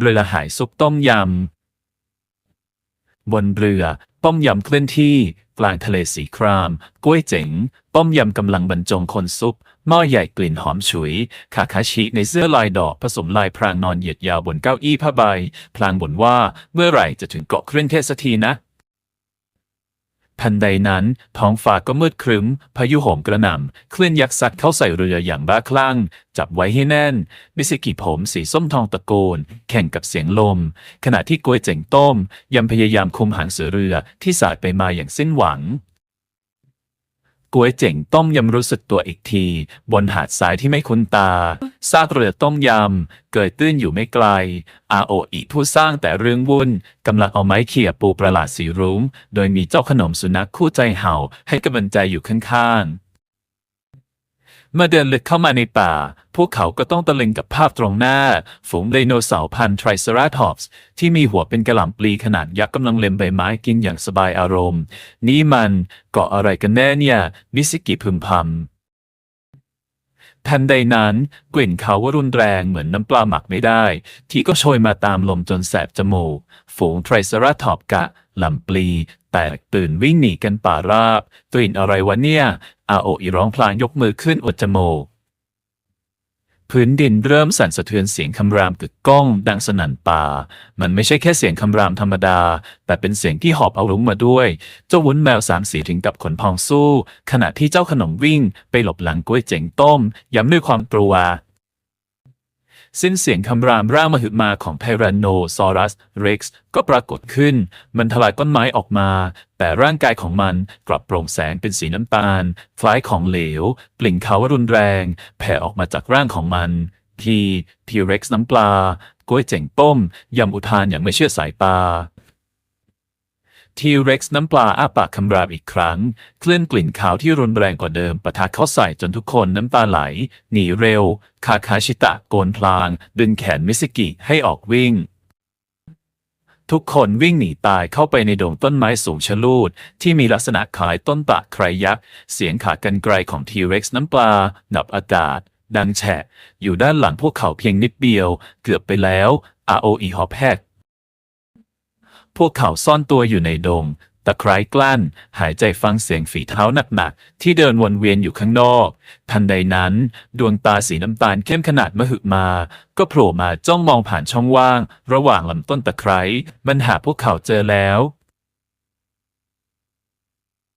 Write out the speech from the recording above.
เรือหายซุปต้มยำ บนเรือต้มยำเคลื่อนที่ กลางทะเลสีคราม กล้วยเจ๋งต้มยำกำลังบรรจงคนซุป หม้อใหญ่กลิ่นหอมฉุยคาคาชิในเสื้อลายดอกผสมลายพรางนอนเหยียดยาวบนเก้าอี้ผ้าใบ พลางบ่นว่าเมื่อไหร่จะถึงเกาะเครื่องเทศสักทีนะ ทันใดนั้น ท้องฟ้าก็มืดครึ้ม พายุโหมกระหน่ำคลื่นยักษ์ซัดเข้าใส่เรืออย่างบ้าคลั่ง จับไว้ให้แน่น มิสกิผมสีส้มทองตะโกน แข่งกับเสียงลม ขณะที่กวยเจ๋งต้มยังพยายามคุมหางเสือเรือที่สายไปมาอย่างสิ้นหวัง ก๋วยเจ๋งต้มยำรู้สึกตัวอีกที บนหาดทรายที่ไม่คุ้นตา ซากเรือต้มยำ เกิดตื้นอยู่ไม่ไกล อาโออีผู้สร้างแต่เรื่องวุ่นกำลังเอาไม้เขี่ยปูประหลาดสีรุ้ง โดยมีเจ้าขนมสุนัขคู่ใจเห่าให้กำลังใจอยู่ข้างๆ เมื่อเดินลึกเข้ามาในป่า พวกเขาก็ต้องตะลึงกับภาพตรงหน้า ฝูงไดโนเสาร์พันธุ์ไทรเซราทอปส์ที่มีหัวเป็นกระหล่ำปลีขนาดยักษ์กำลังเล็มใบไม้กินอย่างสบายอารมณ์ นี่มันเกาะอะไรกันแน่เนี่ย มิสกิพึมพำทันใดนั้น กลิ่นเขาว่ารุนแรงเหมือนน้ำปลาหมักไม่ได้ ที่ก็โชยมาตามลมจนแสบจมูก ฝูงไทรเซราทอปกะ ลำปลี แตกตื่นวิ่งหนีกันป่าราบกลิ่นอะไรวะเนี่ย อาโออีร้องพลางยกมือขึ้นอดจมูกพื้นดินเริ่มสั่นสะเทือนเสียงคำรามกึกก้องดังสนั่นป่า มันไม่ใช่แค่เสียงคำรามธรรมดา แต่เป็นเสียงที่หอบเอารุ้งมาด้วย เจ้าวุ้นแมวสามสีถึงกับขนพองสู้ ขณะที่เจ้าขนมวิ่งไปหลบหลังกล้วยเจ๋งต้มย้ำด้วยความกลัว สิ้นเสียงคำรามร่างมหึมาของไทแรนโนซอรัสเร็กซ์ก็ปรากฏขึ้น มันทลายต้นไม้ออกมา แต่ร่างกายของมันกลับโปร่งแสงเป็นสีน้ำตาล คล้ายของเหลว กลิ่นเขารุนแรง แผ่ออกมาจากร่างของมัน ทีทีเร็กซ์น้ำปลา กล้วยเจ๋งต้มยำอุทานอย่างไม่เชื่อสายตา ทีเร็กซ์น้ำปลาอ้าปากคำรามอีกครั้ง เคลื่อนกลิ่นขาวที่รุนแรงกว่าเดิมปะทะเข้าใส่จนทุกคนน้ำตาไหล หนีเร็ว คาคาชิตะโกนพลาง ดึงแขนมิสกิให้ออกวิ่ง ทุกคนวิ่งหนีตายเข้าไปในดงต้นไม้สูงชะลูด ที่มีลักษณะคล้ายต้นตะไครยักษ์ เสียงขากันไกลของทีเร็กซ์น้ำปลาดับอากาศดังแฉะอยู่ด้านหลังพวกเขาเพียงนิดเดียว เกือบไปแล้วอาโออีฮอแฮก พวกเขาซ่อนตัวอยู่ในดง ตะไคร้กลั้น หายใจฟังเสียงฝีเท้าหนักๆ ที่เดินวนเวียนอยู่ข้างนอก ทันใดนั้น ดวงตาสีน้ำตาลเข้มขนาดมหึมา ก็โผล่มาจ้องมองผ่านช่องว่าง ระหว่างลำต้นตะไคร้มันหาพวกเขาเจอแล้ว